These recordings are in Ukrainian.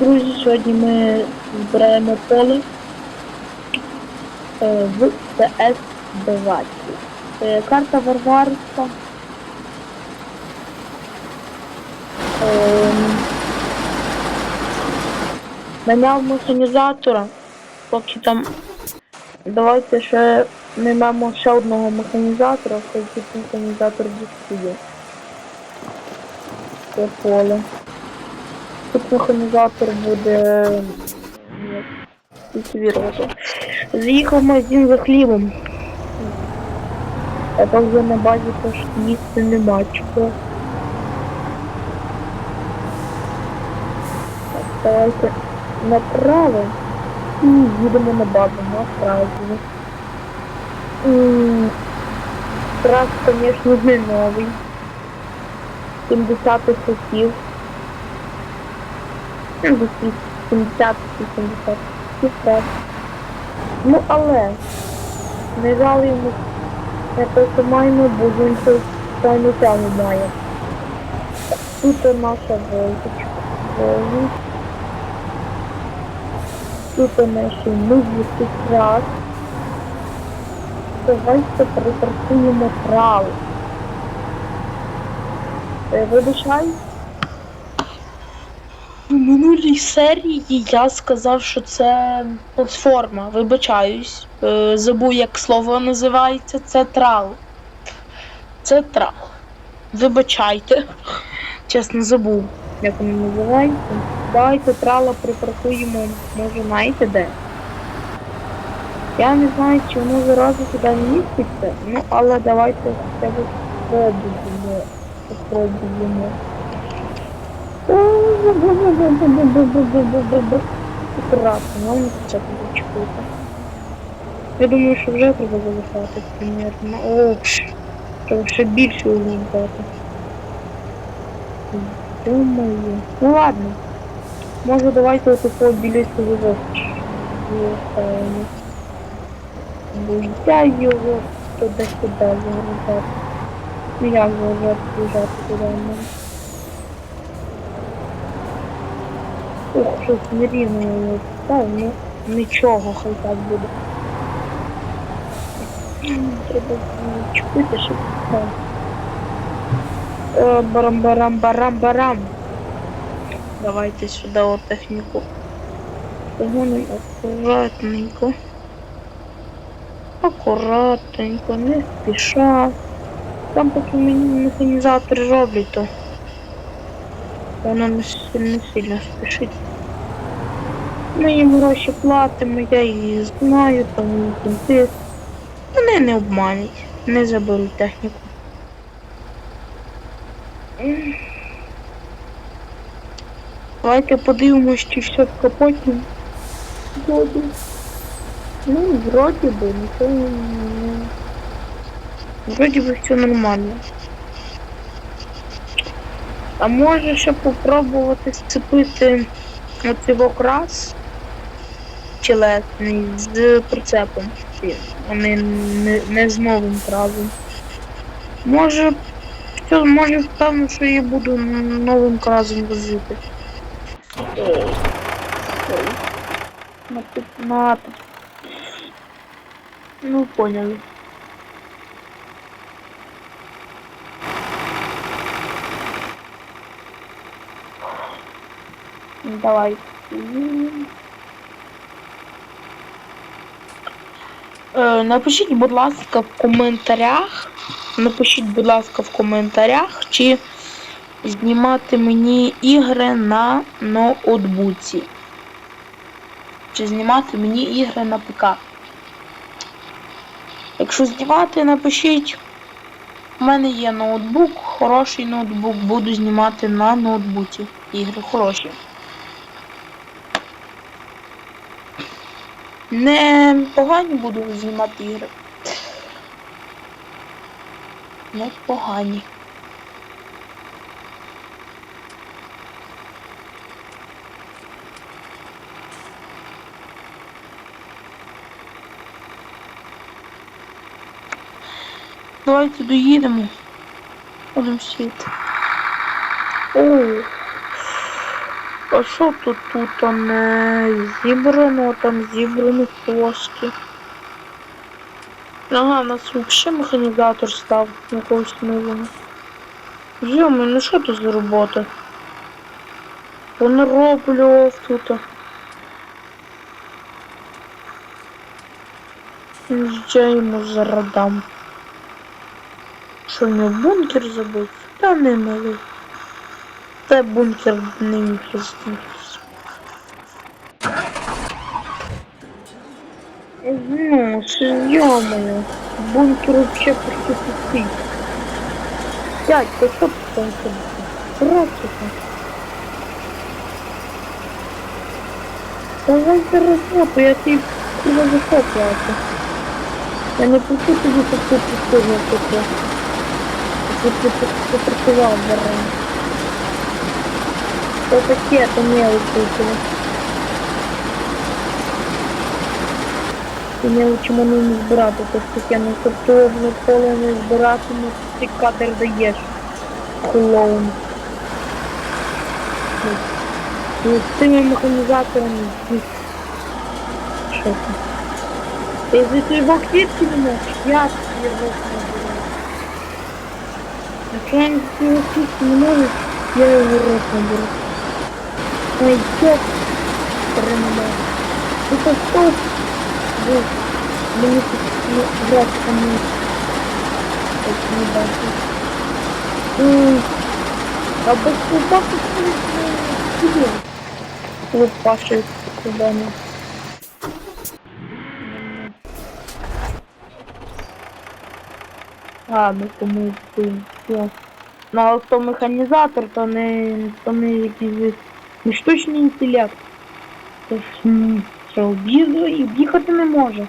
Друзі, сьогодні ми збираємо поле е, в cs 20 Е, Карта Варварська. Ем, Наняв механізатора, поки там давайте ще наймемо ще одного механізатора, тут механізатор дискує. Це поле. Механізатор буде як, культивірувати. Заїхав в магазин за хлібом. А там вже на базі теж їсти нема чого. Давайте направо і їдемо на базу, направо. Трас, звісно, не новий. 70 хотів. Ну, десь 70 80 цифра. Ну, але не жали йому не що маємо, бо він тайну тягу має. Тут наша волточка. Тут наші музики раз. Давайте припаркуємо право. Е, Вибачай. В минулій серії я сказав, що це платформа. Вибачаюсь. Е, забув, як слово називається. Це трал. Це трал. Вибачайте. Чесно забув, як воно називається. Давайте трала припаркуємо, може знаєте де. Я не знаю, чи воно зразу сюди міститься, ну але давайте б спробуємо. Спробуємо. Не це буде чекати. Я думаю, що вже треба залишати примерно. О, треба ще більше угнітати. Думаю. Ну ладно. Може давайте ось такого вивчимо. Бо я його туди-сюди загружати. Ну як загружати, туди в мене. Ух, щось нерівно його став, ну нічого, хай так буде. Треба чекати, щоб так. Е, Барам-барам-барам-барам. Давайте сюди от техніку. Погоним акуратненько. Акуратненько, не спіша. Там поки механізатори роблять, то вона не сильно спішить. Ми їм гроші платимо, я її знаю, тому кінці. Вони не обманять, не заберуть техніку. Давайте подивимось, чи все в капоті. Вроді. Ну, вроді би, нічого не... Вроді би все нормально. А може ще попробувати сцепити оцей окрас тілесний з прицепом. А не, не, з новим кразом. Може, все, може впевнено, що я буду новим кразом возити. На пятнадцать. Ну, поняли. Давай. Напишіть, будь ласка, в коментарях. Напишіть, будь ласка, в коментарях, чи знімати мені ігри на ноутбуці. Чи знімати мені ігри на ПК. Якщо знімати, напишіть. У мене є ноутбук, хороший ноутбук, буду знімати на ноутбуці. Ігри хороші. Не погані буду знімати ігри. Не погані. Давайте доїдемо. Будемо світ. О. а що тут тут не зібрано, там зібрані кошти. Ага, у нас взагалі механізатор став якогось нового. Йоми, ну що тут за робота? Понароблював тут. Я йому зараз дам. Що в бункер забив? Та не малий. Це бункер не міг розбитися. Ну, ё-моё, бункер вообще почти пустый. Дядька, что ты там Братчика. Давай за работу, я тебе куда за плату. Я не пущу тебе такую прикольную такую. Если ты попрацевал заранее. Что такие-то мелочи мелочі мене не збирати, тобто на картоплю поле не збирати, ну ти кадр даєш. Клоун. Ну, з цими механізаторами. Що це? Ти звідти боксітки не можеш? Я тобі боксітки не беру. Якщо я не можу, я його рот не. Ой, чок. Перемагаю. Це стоп. Бо мені ну, брат кому так не бачу. М, А без клуба тут не Клуб пашить клубами. Ладно, кому ти все. Ну, а хто механізатор, то не, то не якийсь не штучний інтелект. Тож, м, що об'їзду і об'їхати не може.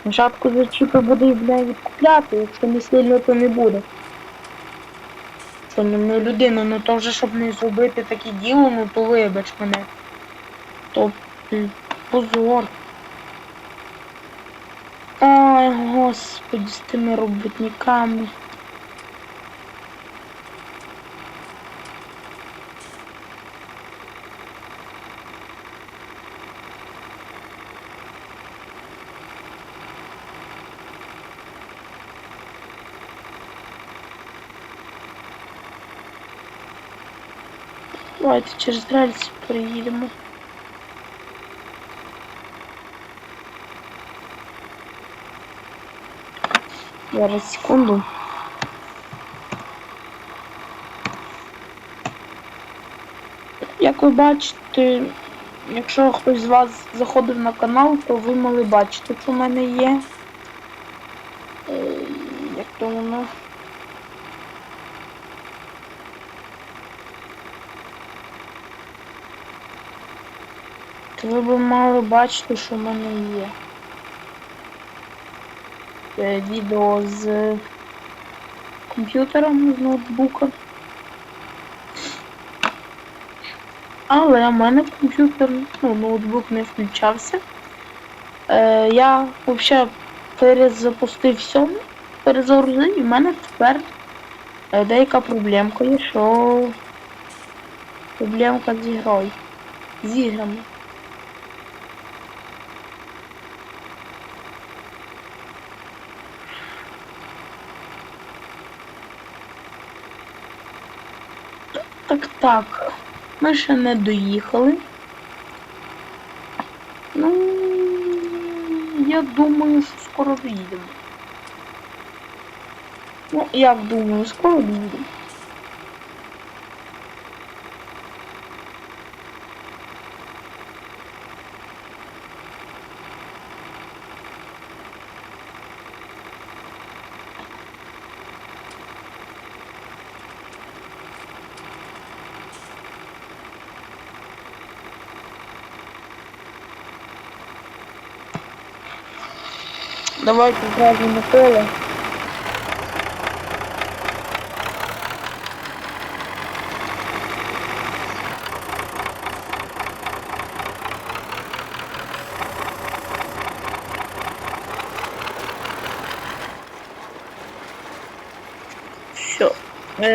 Спочатку зачіпи буде бля, відкупляти, якщо не сильно, то не буде. Що ну, не людина, ну то вже щоб не зробити таке діло, ну то вибач мене. То позор. Ой, господи, з тими роботниками. Давайте через рельси приїдемо. Зараз секунду. Як ви бачите, якщо хтось з вас заходив на канал, то ви могли бачити, що в мене є. Е, Як то воно? Ви б мали бачити, що в мене є. Це відео з комп'ютером, з ноутбука. Але в мене комп'ютер, ну, ноутбук не включався. Е, я взагалі перезапустив все, перезагрузив, і в мене тепер е, деяка проблемка є, що проблемка з ігрою. З іграми. Так, так. Ми ще не доїхали. Ну, я думаю, що скоро доїдемо. Ну, як думаю, скоро доїдемо. Давайте зразу на поле. Все.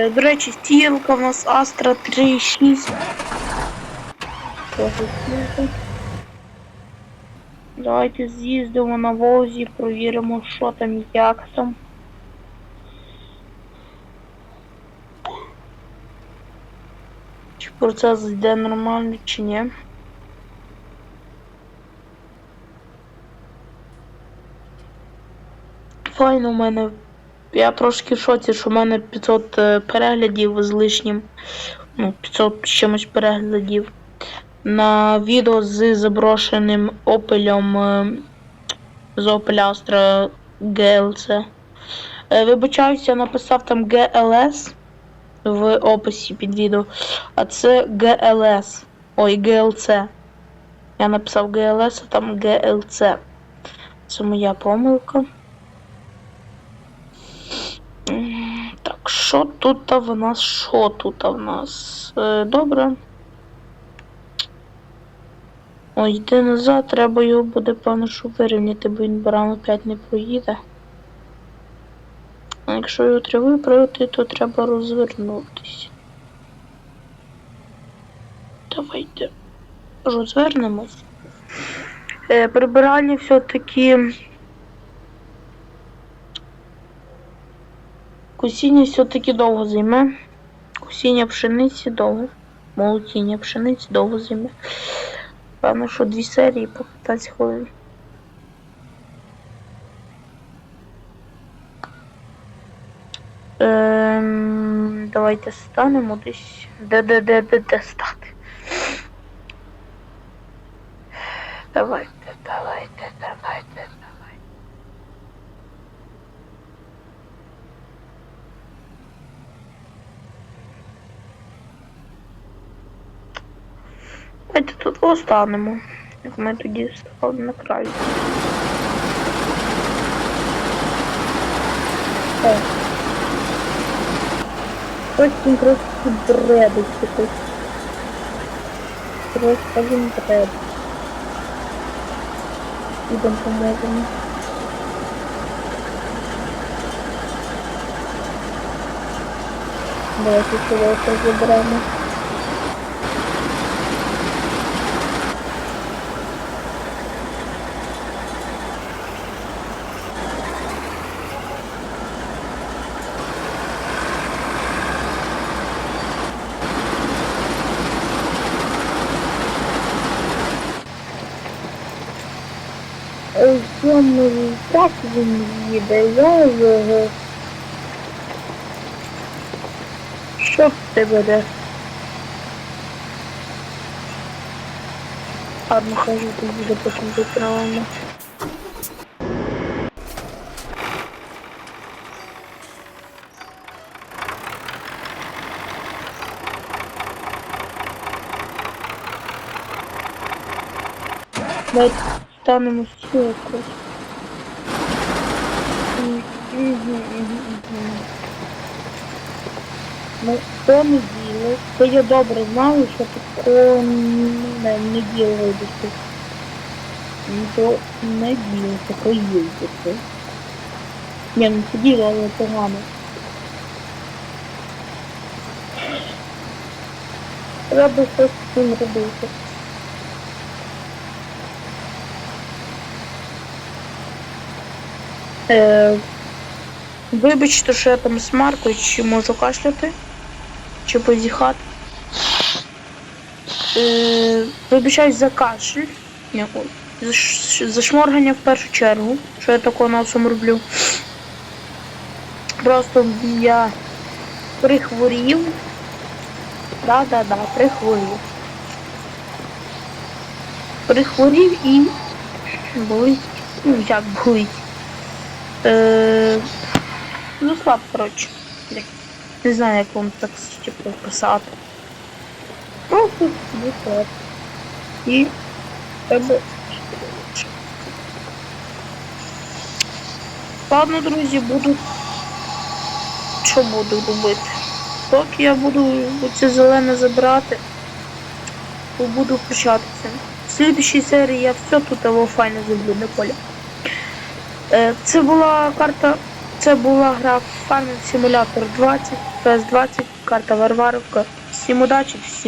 До речі, стілка у нас Astra 3.6. Давайте з'їздимо на Волзі, провіримо, що там як там. Чи процес йде нормально, чи ні. Файно у мене. Я трошки в шоці, що в мене 500 е, переглядів з лишнім. Ну, 500 з чимось переглядів. На відео з заброшеним опелем е, з Opel Astra GLC. Е, Вибачаюся, написав там GLS в описі під відео. А це GLS. Ой, GLC. Я написав GLS, а там GLC. Це моя помилка. Так, що тут в нас? Що тут в нас? Е, Добре. Ой, йди назад, треба його буде, певно, що вирівняти, бо він баран опять не проїде. А якщо його треба виправити, то треба розвернутися. Давайте розвернемось. Е, прибирання все-таки. Кусіння все-таки довго займе. Кусіння пшениці довго. Молотіння пшениці довго займе. Певно, що дві серії по 15 хвилин. Ем, давайте станемо десь. Де, де, де, де, де стати? Давайте, давайте, давайте. Давайте тут останемо. Як ми тоді стали на краю. Так. Ось він просто бредить якось. Просто він бредить. Ідемо поможемо. Давайте сюди заберемо. Ну, так він їде, я його. Що тебе де? Ладно, кажу, ти буде потім виправимо. Давайте станемо стіл якось. Мгм, мгм, мгм. Ну, то не діло. То я добре знаю, що такого не, не діло вибачте. Ну, то не діло, таке їздити. Ні, ну це діло, але погано. Треба щось з цим робити. Е, вибачте, що я там смаркаю, чи можу кашляти, чи позіхати. Е, вибачаюсь за кашель. За шморгання в першу чергу, що я такого носом роблю. Просто я прихворів. Да-да-да, прихворів. Прихворів і болить. Ну, як болить. Е, ну, слаб, коротше. Не знаю, як вам так типу, писати. Просто слаб. І тебе. Ладно, друзі, буду. Що буду робити? Поки я буду оце зелене забирати, то буду включатися. В слідчій серії я все тут того файно зроблю на полі. Е, Це була карта, це була гра Farming Simulator 20, PS20, карта Варваровка. Всім удачі, всім